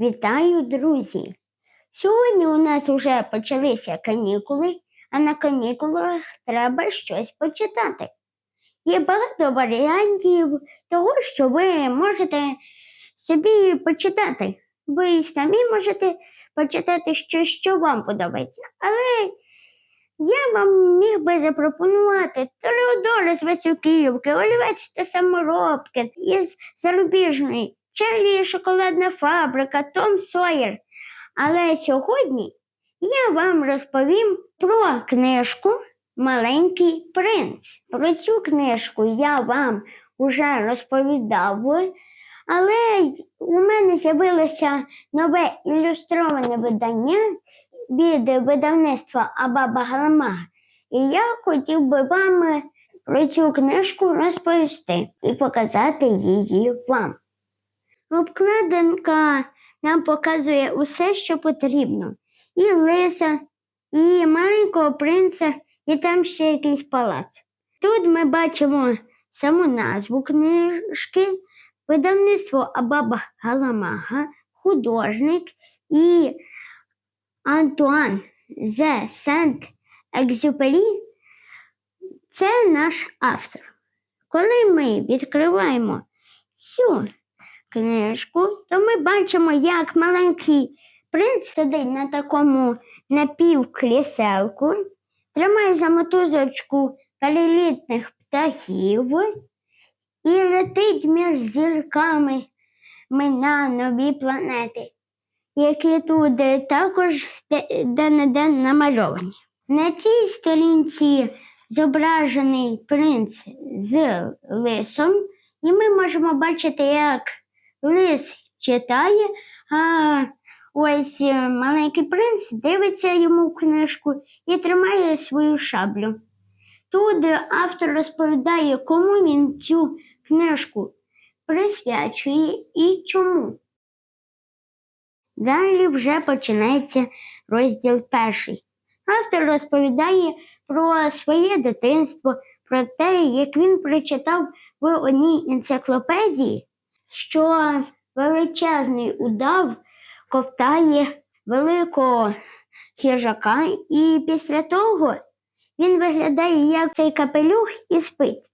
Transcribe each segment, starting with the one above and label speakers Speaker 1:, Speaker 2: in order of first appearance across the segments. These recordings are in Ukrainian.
Speaker 1: Вітаю, друзі! Сьогодні у нас вже почалися канікули, а на канікулах треба щось почитати. Є багато варіантів того, що ви можете собі почитати. Ви самі можете почитати щось, що вам подобається. Але я вам міг би запропонувати Тореодора з Васюківки, Олівець та Саморобки із зарубіжної, Чарлі і шоколадна фабрика, Том Сойер. Але сьогодні я вам розповім про книжку Маленький принц. Про цю книжку я вам уже розповідав, але у мене з'явилося нове ілюстроване видання від видавництва Абаба Галамага. І я хотів би вам про цю книжку розповісти і показати її вам. Обкладинка нам показує усе, що потрібно. І лиса, і маленького принца, і там ще якийсь палац. Тут ми бачимо саму назву книжки, видавництво Абаба Галамага, художник і Антуан Зе Сент Екзюпері це наш автор. Коли ми відкриваємо цю книжку, то ми бачимо, як маленький принц сидить на такому напівкріселку, тримає за мотузочку перелітних птахів і летить між зірками ми на нові планети, які тут також де-не-де намальовані. На цій сторінці зображений принц з лисом, і ми можемо бачити, як лис читає, а ось е, маленький принц дивиться йому в книжку і тримає свою шаблю. Тут автор розповідає, кому він цю книжку присвячує і чому. Далі вже починається розділ перший. Автор розповідає про своє дитинство, про те, як він прочитав в одній енциклопедії, що величезний удав ковтає великого хижака, і після того він виглядає як цей капелюх і спить.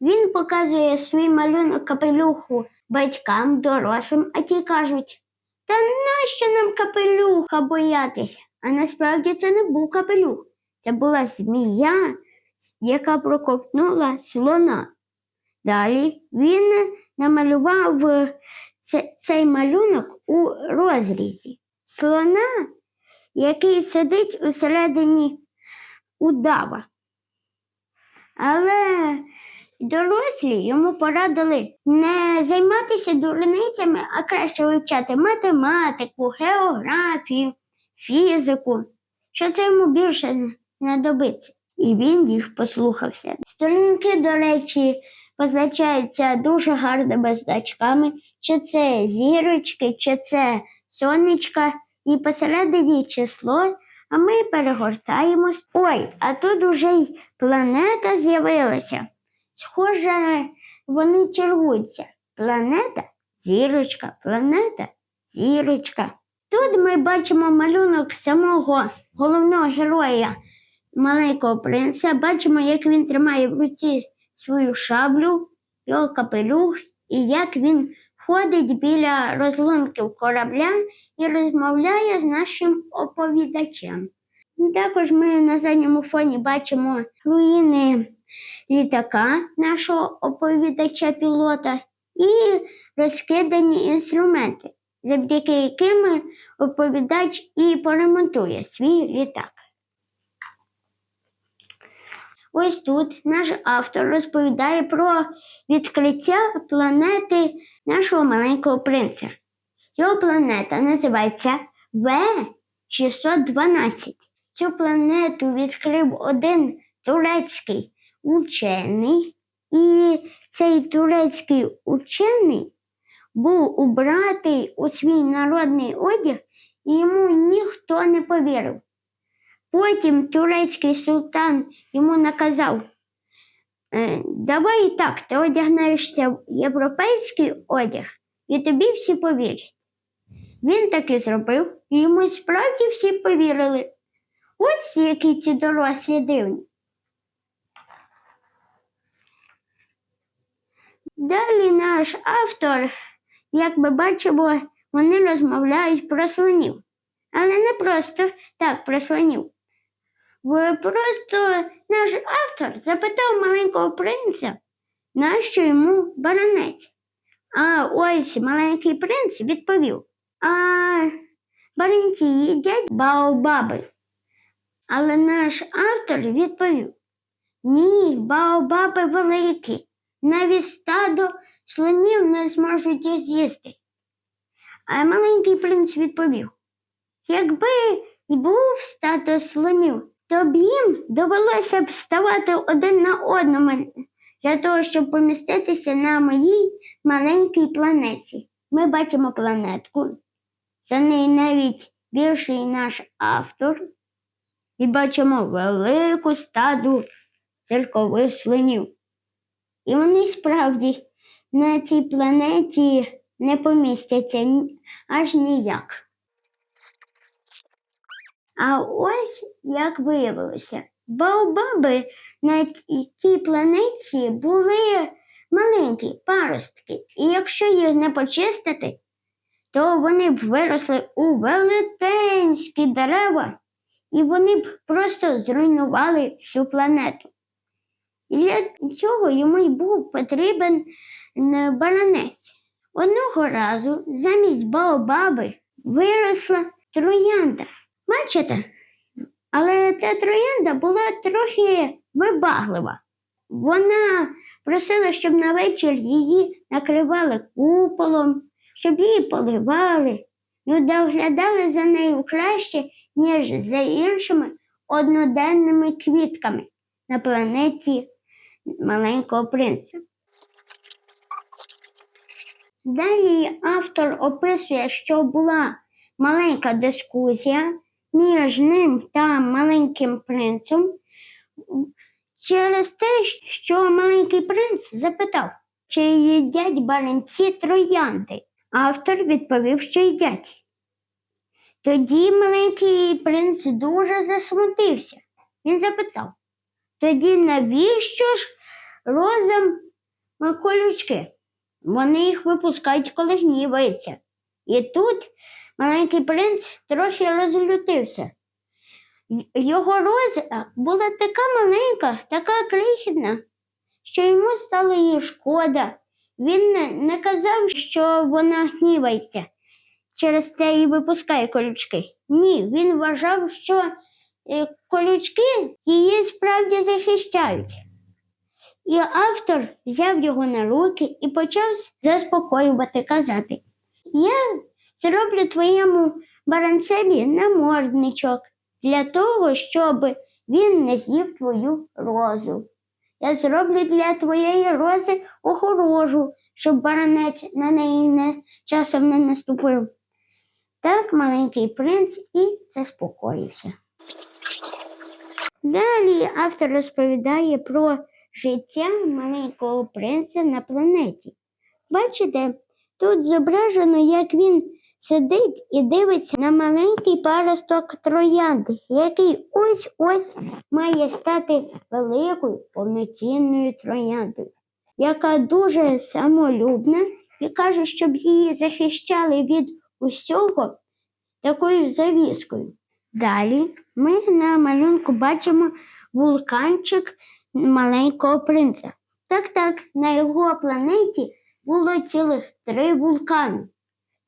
Speaker 1: Він показує свій малюнок капелюху батькам, дорослим, а ті кажуть, та нащо нам капелюха боятися? А насправді це не був капелюх, це була змія, яка проковтнула слона. Далі він намалював цей малюнок у розрізі слона, який сидить усередині удава. Але дорослі йому порадили не займатися дурницями, а краще вивчати математику, географію, фізику, що це йому більше знадобиться. І він їх послухався. Сторінки, до речі, позначаються дуже гарними значками, чи це зірочки, чи це сонечка, і посередині число, а ми перегортаємось. Ой, а тут уже й планета з'явилася. Схоже, вони чергуються. Планета, зірочка, планета, зірочка. Тут ми бачимо малюнок самого головного героя маленького принца. Бачимо, як він тримає в руці свою шаблю, його капелюх, і як він ходить біля розломків корабля і розмовляє з нашим оповідачем. Також ми на задньому фоні бачимо руїни літака нашого оповідача пілота і розкидані інструменти, завдяки яким оповідач і поремонтує свій літак. Ось тут наш автор розповідає про відкриття планети нашого маленького принця. Його планета називається В612. Цю планету відкрив один турецький учений, і цей турецький учений був убратий у свій народний одяг, і йому ніхто не повірив. Потім турецький султан йому наказав: «Е, давай так, ти одягнешся в європейський одяг, і тобі всі повірять. Він таки зробив, і йому справді всі повірили. Ось які ці дорослі дивні. Далі наш автор, як ми бачимо, вони розмовляють про слонів. Але не просто так про слонів. Просто наш автор запитав маленького принця, нащо йому баранець. А ось маленький принц відповів: А баранці їдять баобаби. Але наш автор відповів: Ні, баобаби великі, навіть стадо слонів не зможуть з'їсти. А маленький принц відповів: Якби й був стадо слонів, то б їм довелося б ставати один на одному для того, щоб поміститися на моїй маленькій планеті. Ми бачимо планетку. За неї навіть більший наш автор. І бачимо велику стаду циркових слонів. І вони справді на цій планеті не помістяться аж ніяк. А ось як виявилося, баобаби на тій планеті були маленькі паростки, і якщо їх не почистити, то вони б виросли у велетенські дерева, і вони б просто зруйнували всю планету. І для цього йому й був потрібен баранець. Одного разу замість Баобаби виросла троянда. Бачите? Але ця троянда була трохи вибаглива. Вона просила, щоб на вечір її накривали куполом, щоб її поливали, і доглядали за нею краще, ніж за іншими одноденними квітками на планеті маленького принца. Далі автор описує, що була маленька дискусія між ним та маленьким принцем через те, що маленький принц запитав, чи їдять баранці троянди. Автор відповів, що їдять. Тоді маленький принц дуже засмутився. Він запитав, тоді навіщо ж розам колючки? Вони їх випускають, коли гніваються. І тут маленький принц трохи розлютився. Його роза була така маленька, така крихітна, що йому стало її шкода. Він не, казав, що вона гнівається через це і випускає колючки. Ні, він вважав, що е, колючки її справді захищають. І автор взяв його на руки і почав заспокоювати, казати: Я зроблю твоєму баранцеві намордничок для того, щоб він не з'їв твою розу. Я зроблю для твоєї рози огорожу, щоб баранець на неї не, часом не наступив. Так маленький принц і заспокоївся. Далі автор розповідає про життя маленького принца на планеті. Бачите, тут зображено, як він сидить і дивиться на маленький паросток троянди, який ось-ось має стати великою повноцінною трояндою, яка дуже самолюбна і каже, щоб її захищали від усього такою завіскою. Далі ми на малюнку бачимо вулканчик маленького принца. Так, так, на його планеті було цілих три вулкани: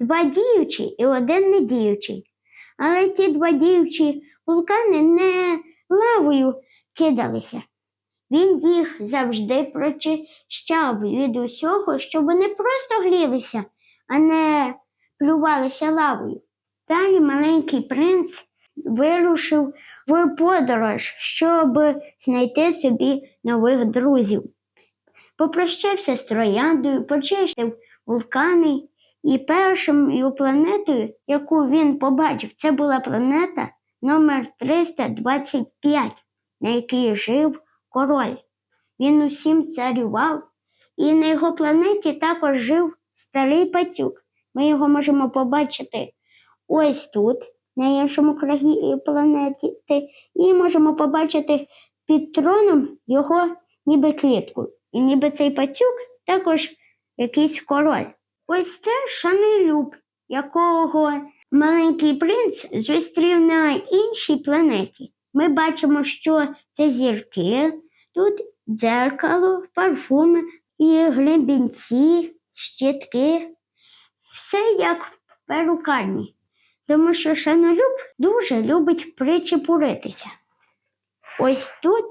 Speaker 1: два діючі і один недіючий. Але ті два діючі вулкани не лавою кидалися. Він їх завжди прочищав від усього, щоб вони просто грілися, а не плювалися лавою. Далі маленький принц вирушив в подорож, щоб знайти собі нових друзів. Попрощався з трояндою, почистив вулкани, і першою планетою, яку він побачив, це була планета номер 325, на якій жив король. Він усім царював, і на його планеті також жив старий пацюк. Ми його можемо побачити ось тут, на іншому краї планеті, і можемо побачити під троном його ніби клітку. І ніби цей пацюк також якийсь король. Ось це шанелюб, якого маленький принц зустрів на іншій планеті. Ми бачимо, що це зірки, тут дзеркало, парфуми і гребінці, щітки. Все як в перукарні. Тому що шанолюб дуже любить причепуритися. Ось тут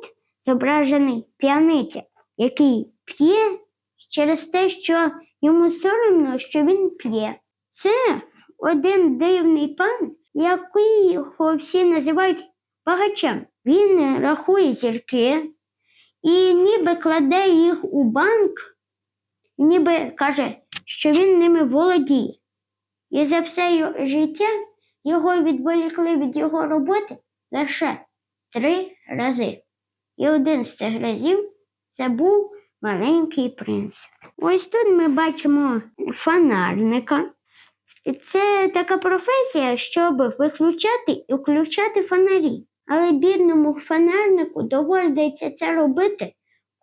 Speaker 1: зображений п'яниця, який п'є через те, що йому соромно, що він п'є. Це один дивний пан, який його всі називають багачем. Він рахує зірки і ніби кладе їх у банк, ніби каже, що він ними володіє. І за все життя його відволікли від його роботи лише три рази. І один з цих разів це був маленький принц. Ось тут ми бачимо фонарника. Це така професія, щоб виключати і включати фонарі. Але бідному фонарнику доводиться це робити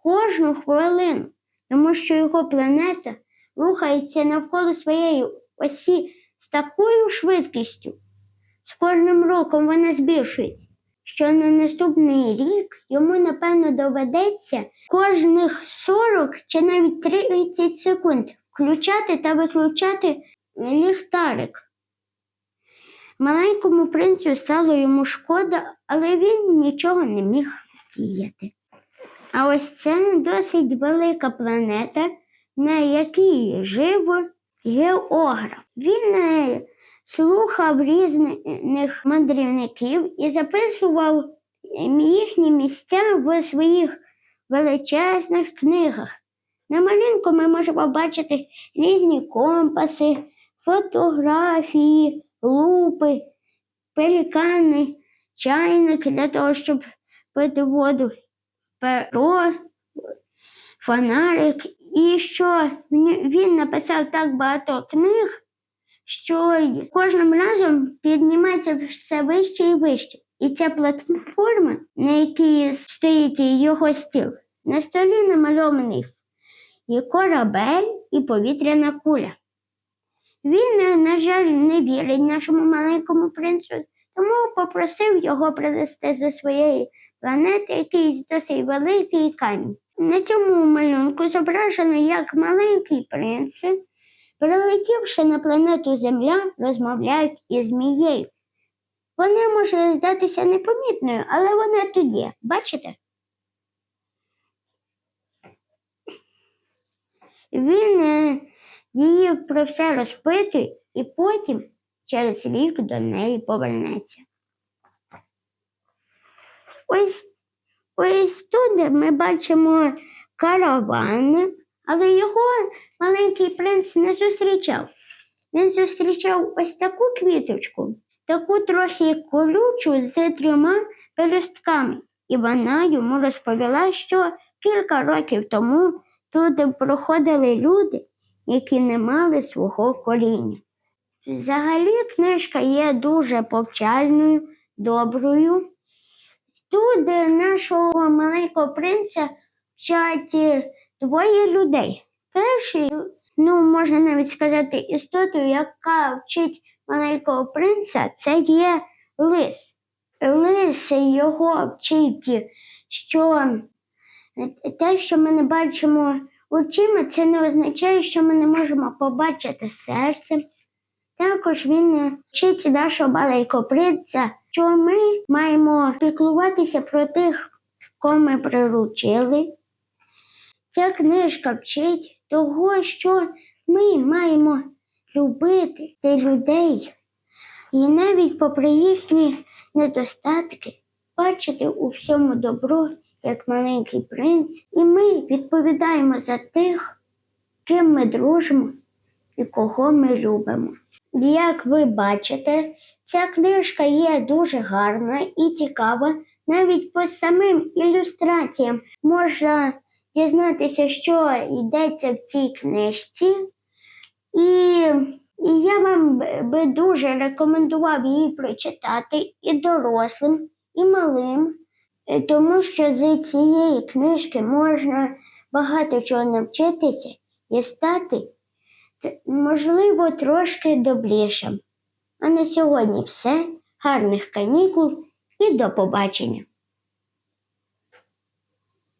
Speaker 1: кожну хвилину, тому що його планета рухається навколо своєї осі з такою швидкістю. З кожним роком вона збільшується, що на наступний рік йому, напевно, доведеться кожних 40 чи навіть 30 секунд включати та виключати ліхтарик. Маленькому принцю стало йому шкода, але він нічого не міг діяти. А ось це досить велика планета, на якій жив географ. Він е, слухав різних мандрівників і записував їхні місця в своїх величезних книгах. На малюнку ми можемо бачити різні компаси, фотографії, лупи, пелікани, чайник для того, щоб пити воду, перо, фонарик. І що він написав так багато книг, що кожним разом піднімається все вище і вище. І ця платформа, на якій стоїть його стіл, на столі намальований і корабель, і повітряна куля. Він, на жаль, не вірить нашому маленькому принцу, тому попросив його привезти зі своєї планети якийсь досить великий камінь. На цьому малюнку зображено, як маленький принц, прилетівши на планету Земля, розмовляють із змією. Вона може здатися непомітною, але вона тут є. Бачите? Він е, її про все розпитує і потім через рік до неї повернеться. Ось, ось тут ми бачимо караван, але його маленький принц не зустрічав. Він зустрічав ось таку квіточку, таку трохи колючу з трьома пелюстками, і вона йому розповіла, що кілька років тому тут проходили люди, які не мали свого коріння. Взагалі, книжка є дуже повчальною, доброю. Тут нашого маленького принця вчать е, двоє людей. Перший, ну, можна навіть сказати, істотою, яка вчить маленького принца, це є лис. Лис його вчить, що те, що ми не бачимо очима, це не означає, що ми не можемо побачити серцем. Також він вчить нашого маленького принця, що ми маємо піклуватися про тих, кого ми приручили. Ця книжка вчить того, що ми маємо любити тих людей і навіть попри їхні недостатки, бачити у всьому добро, як маленький принц, і ми відповідаємо за тих, ким ми дружимо і кого ми любимо. Як ви бачите, ця книжка є дуже гарна і цікава. Навіть по самим ілюстраціям можна дізнатися, що йдеться в цій книжці. І І я вам би дуже рекомендував її прочитати і дорослим, і малим, е, тому що з цієї книжки можна багато чого навчитися і стати, можливо, трошки добрішим. А на сьогодні все. Гарних канікул і до побачення!